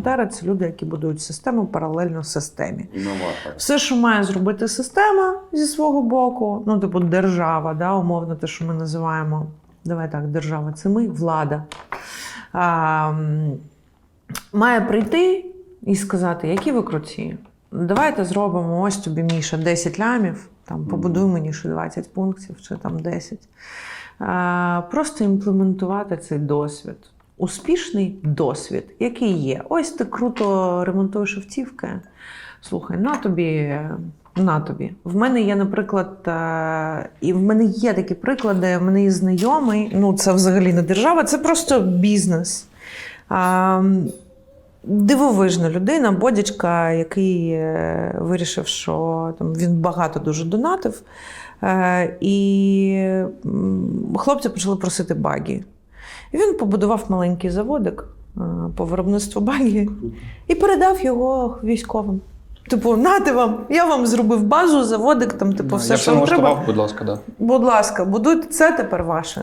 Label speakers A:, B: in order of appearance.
A: волонтери це люди, які будують систему паралельно системі.
B: Інноватор.
A: Все, що має зробити система зі свого боку, ну, типу, держава, да, умовно, те, що ми називаємо, давай так, держава, це ми, влада. А, має прийти і сказати, які ви круті. Давайте зробимо ось тобі, Міша, 10 лямів, там, побудуй мені ще 20 пунктів чи там 10. А, просто імплементувати цей досвід. Успішний досвід, який є. Ось ти круто ремонтуєш автівки. Слухай, на тобі. На тобі. В мене є, наприклад, е, і в мене є такі приклади. В мене є знайомий. Ну, це взагалі не держава, це просто бізнес. А, Дивовижна людина, бодячка, який е, вирішив, що там він багато дуже донатив. Е, і хлопці почали просити багі. І він побудував маленький заводик е, по виробництву багі і передав його військовим. Типу, нате вам, я вам зробив базу, заводик, там, типу, все,
C: Я
A: що вам треба.
C: будь ласка, да.
A: Будь ласка, будуйте це тепер ваше.